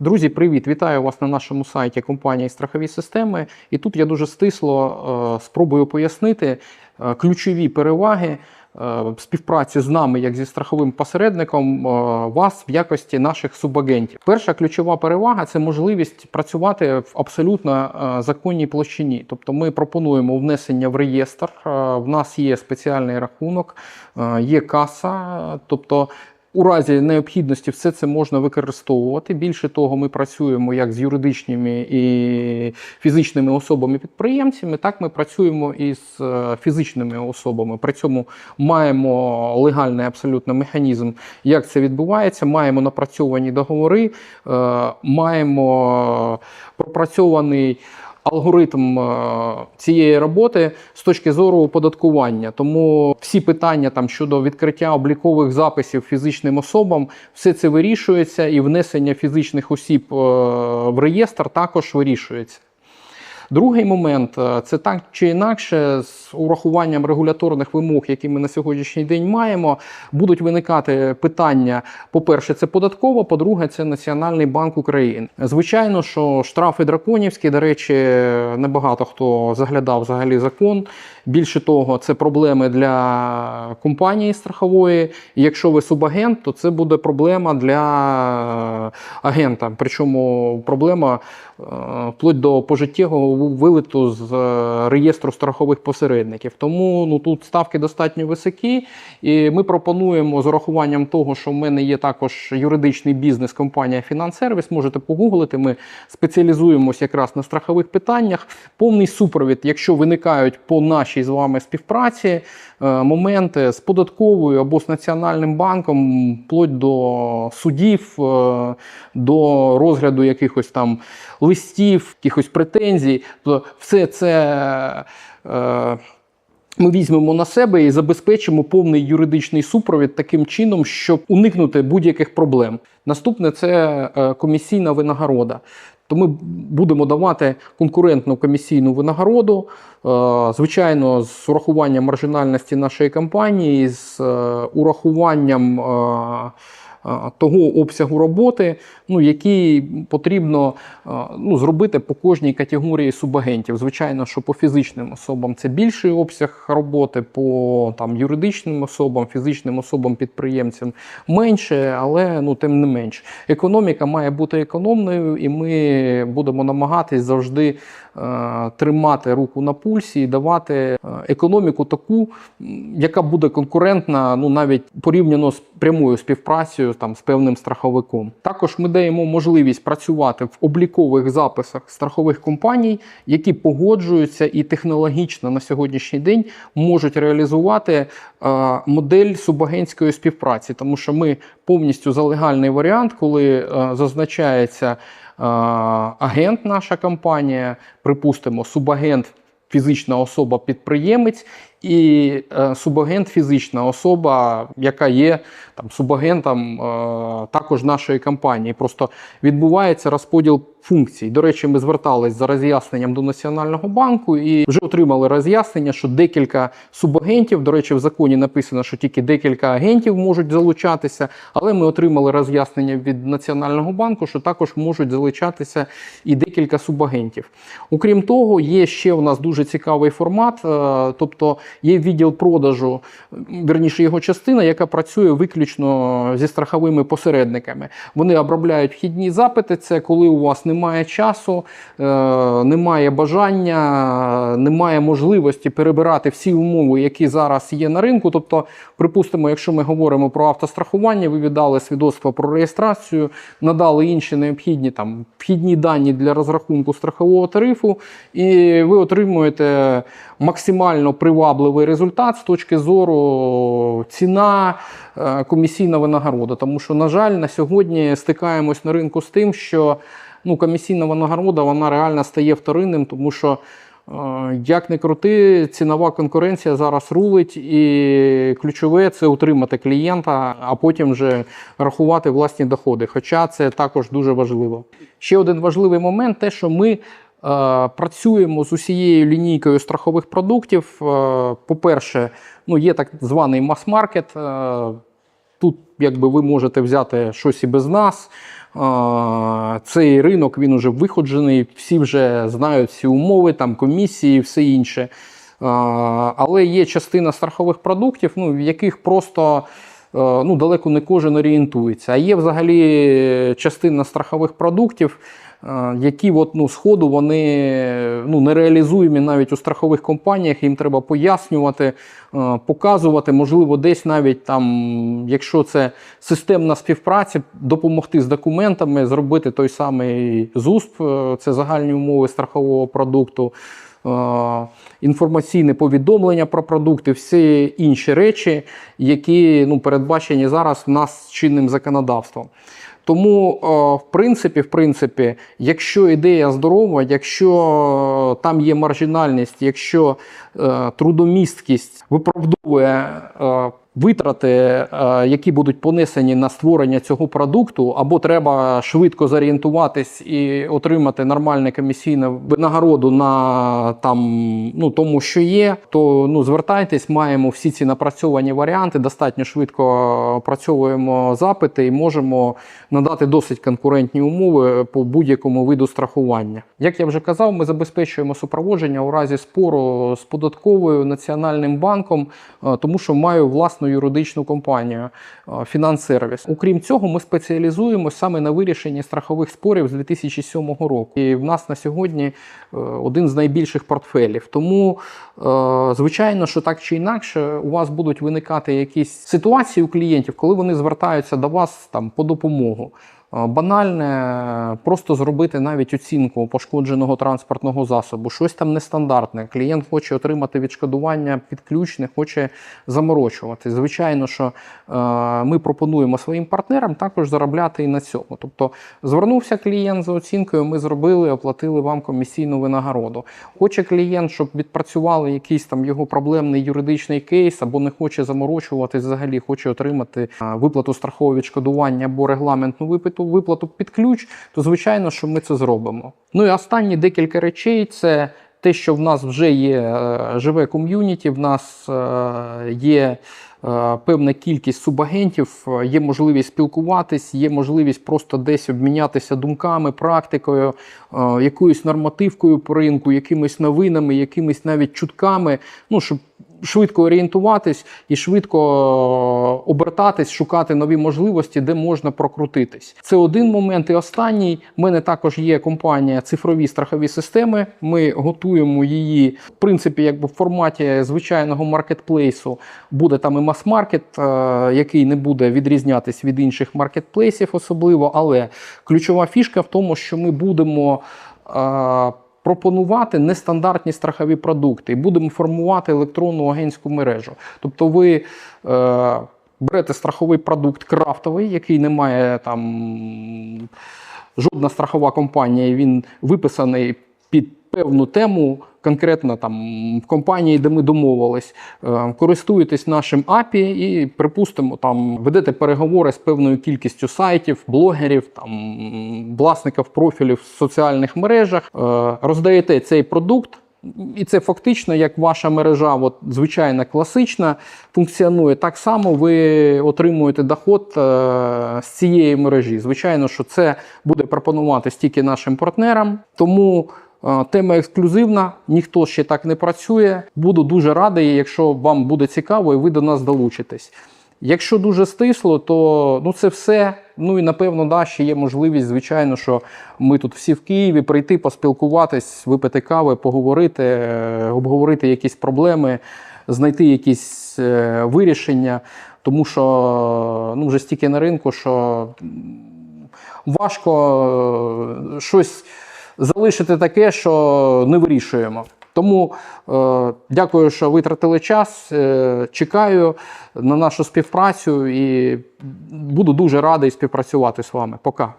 Друзі, привіт! Вітаю вас на нашому сайті компанії Страхові системи. І тут я дуже стисло е, спробую пояснити е, ключові переваги е, співпраці з нами, як зі страховим посередником, вас в якості наших субагентів. Перша ключова перевага це можливість працювати в абсолютно законній площині. Тобто ми пропонуємо внесення в реєстр. В нас є спеціальний рахунок, є каса, тобто. У разі необхідності все це можна використовувати. Більше того, ми працюємо як з юридичними і фізичними особами-підприємцями, так ми працюємо і з е, фізичними особами. При цьому маємо легальний абсолютно механізм, як це відбувається. Маємо напрацьовані договори, е, маємо пропрацьований. Алгоритм е, цієї роботи з точки зору оподаткування. Тому всі питання там щодо відкриття облікових записів фізичним особам, все це вирішується, і внесення фізичних осіб е, в реєстр також вирішується. Другий момент е, це так чи інакше, з урахуванням регуляторних вимог, які ми на сьогоднішній день маємо, будуть виникати питання: по-перше, це податково, по-друге, це Національний банк України. Звичайно, що штрафи драконівські, до речі, небагато хто заглядав взагалі закон. Більше того, це проблеми для компанії страхової. Якщо ви субагент, то це буде проблема для агента. Причому проблема е, вплоть до пожиттєвого вилету з е, реєстру страхових посередників. Тому ну тут ставки достатньо високі, і ми пропонуємо з урахуванням того, що в мене є також юридичний бізнес, компанія Фінансервіс. Можете погуглити. Ми спеціалізуємося якраз на страхових питаннях. Повний супровід, якщо виникають по нашій з вами співпраці е, моменти з податковою або з національним банком, вплоть до судів, до розгляду якихось там листів, якихось претензій, то все це. е, Ми візьмемо на себе і забезпечимо повний юридичний супровід таким чином, щоб уникнути будь-яких проблем. Наступне це е, комісійна винагорода. То ми будемо давати конкурентну комісійну винагороду, е, звичайно, з урахуванням маржинальності нашої компанії, з е, урахуванням того обсягу роботи, ну, який потрібно ну, зробити по кожній категорії субагентів. Звичайно, що по фізичним особам це більший обсяг роботи, по там, юридичним особам, фізичним особам-підприємцям менше, але ну, тим не менш. Економіка має бути економною, і ми будемо намагатись завжди тримати руку на пульсі і давати е, економіку таку, яка буде конкурентна, ну навіть порівняно з прямою співпрацею там з певним страховиком. Також ми даємо можливість працювати в облікових записах страхових компаній, які погоджуються і технологічно на сьогоднішній день можуть реалізувати е, модель субагентської співпраці, тому що ми повністю за легальний варіант, коли е, зазначається е, агент, наша компанія, припустимо, субагент. Фізична особа-підприємець і е, субагент фізична особа, яка є там субагентом е, також нашої компанії. Просто відбувається розподіл функцій. До речі, ми звертались за роз'ясненням до Національного банку і вже отримали роз'яснення, що декілька субагентів, до речі, в законі написано, що тільки декілька агентів можуть залучатися, але ми отримали роз'яснення від Національного банку, що також можуть залучатися і декілька субагентів. Окрім того, є ще у нас дуже цікавий формат, е, тобто є відділ продажу, верніше його частина, яка працює виключно зі страховими посередниками. Вони обробляють вхідні запити. Це коли у вас немає часу, е, немає бажання, немає можливості перебирати всі умови, які зараз є на ринку. Тобто, припустимо, якщо ми говоримо про автострахування, ви віддали свідоцтво про реєстрацію, надали інші необхідні там вхідні дані для розрахунку страхового тарифу, і ви отримуєте максимально привабливий результат з точки зору ціна, е, комісійна винагорода. Тому що, на жаль, на сьогодні стикаємось на ринку з тим, що ну, комісійна винагорода вона реально стає вторинним, тому що. е, Як не крути, цінова конкуренція зараз рулить, і ключове це утримати клієнта, а потім вже рахувати власні доходи. Хоча це також дуже важливо. Ще один важливий момент: те, що ми Е, Працюємо з усією лінійкою страхових продуктів. Е, По-перше, ну, є так званий мас-маркет. е, Тут якби ви можете взяти щось і без нас. Цей ринок він уже виходжений, всі вже знають всі умови, там комісії, все інше. Але є частина страхових продуктів, ну, в яких просто е, ну, далеко не кожен орієнтується. А є взагалі частина страхових продуктів, е, які от, ну, сходу вони ну, нереалізуємі навіть у страхових компаніях. Їм треба пояснювати, е, показувати, можливо, десь навіть там, якщо це системна співпраця, допомогти з документами, зробити той самий ЗУСП, е, це загальні умови страхового продукту. е, Інформаційне повідомлення про продукти, всі інші речі, які ну, передбачені зараз в нас чинним законодавством. Тому, е, в принципі, в принципі, якщо ідея здорова, якщо там є маржинальність, якщо е, трудомісткість виправдовує е, витрати, е, які будуть понесені на створення цього продукту, або треба швидко зорієнтуватись і отримати нормальне комісійне винагороду на там, ну, тому, що є, то ну, звертайтесь, маємо всі ці напрацьовані варіанти, достатньо швидко опрацьовуємо запити і можемо надати досить конкурентні умови по будь-якому виду страхування. Як я вже казав, ми забезпечуємо супроводження у разі спору з податковою національним банком, е, тому що маю власну юридичну компанію е, Фінансервіс. Окрім цього, ми спеціалізуємося саме на вирішенні страхових спорів з 2007 року. І в нас на сьогодні е, один з найбільших портфелів. Тому, е, звичайно, що так чи інакше, у вас будуть виникати якісь ситуації у клієнтів, коли вони звертаються до вас там по допомогу. Е, Банальне, просто зробити навіть оцінку пошкодженого транспортного засобу, щось там нестандартне. Клієнт хоче отримати відшкодування під ключ, не хоче заморочувати. Звичайно, що е, ми пропонуємо своїм партнерам також заробляти і на цьому. Тобто, звернувся клієнт за оцінкою, ми зробили, оплатили вам комісійну винагороду. Хоче клієнт, щоб відпрацювали якийсь там його проблемний юридичний кейс, або не хоче заморочуватись взагалі, хоче отримати е, виплату страхового відшкодування або регламентну виплату, виплату під ключ, то звичайно, що ми це зробимо. Ну і останні декілька речей це. Те, що в нас вже є е, живе ком'юніті, в нас е, є е, певна кількість субагентів, є можливість спілкуватись, є можливість просто десь обмінятися думками, практикою, якоюсь нормативкою по ринку, якимись новинами, якимись навіть чутками, ну, щоб швидко орієнтуватись і швидко е, обертатись, шукати нові можливості, де можна прокрутитись. Це один момент. І останній У мене також є компанія цифрові страхові системи. Ми готуємо її в принципі, якби в форматі звичайного маркетплейсу. Буде там і мас-маркет, е, який не буде відрізнятись від інших маркетплейсів, особливо. Але ключова фішка в тому, що ми будемо. Пропонувати нестандартні страхові продукти і будемо формувати електронну агентську мережу. Тобто ви е, берете страховий продукт крафтовий, який не має там жодна страхова компанія, він виписаний під певну тему. Конкретно там в компанії, де ми домовились, е, користуєтесь нашим API і, припустимо, там ведете переговори з певною кількістю сайтів, блогерів, там власників профілів в соціальних мережах, е, роздаєте цей продукт. І це фактично як ваша мережа, от, звичайна класична, функціонує так само. Ви отримуєте доход е, з цієї мережі. Звичайно, що це буде пропонуватись тільки нашим партнерам. Тому тема ексклюзивна, ніхто ще так не працює. Буду дуже радий, якщо вам буде цікаво і ви до нас долучитесь. Якщо дуже стисло, то ну це все. Ну і напевно, да, ще є можливість, звичайно, що ми тут всі в Києві прийти, поспілкуватись, випити кави, поговорити, е, обговорити якісь проблеми, знайти якісь е, вирішення. Тому що ну, вже стільки на ринку, що важко е, щось залишити таке, що не вирішуємо. Тому е, дякую, що витратили час. Е, чекаю на нашу співпрацю і буду дуже радий співпрацювати з вами. Пока.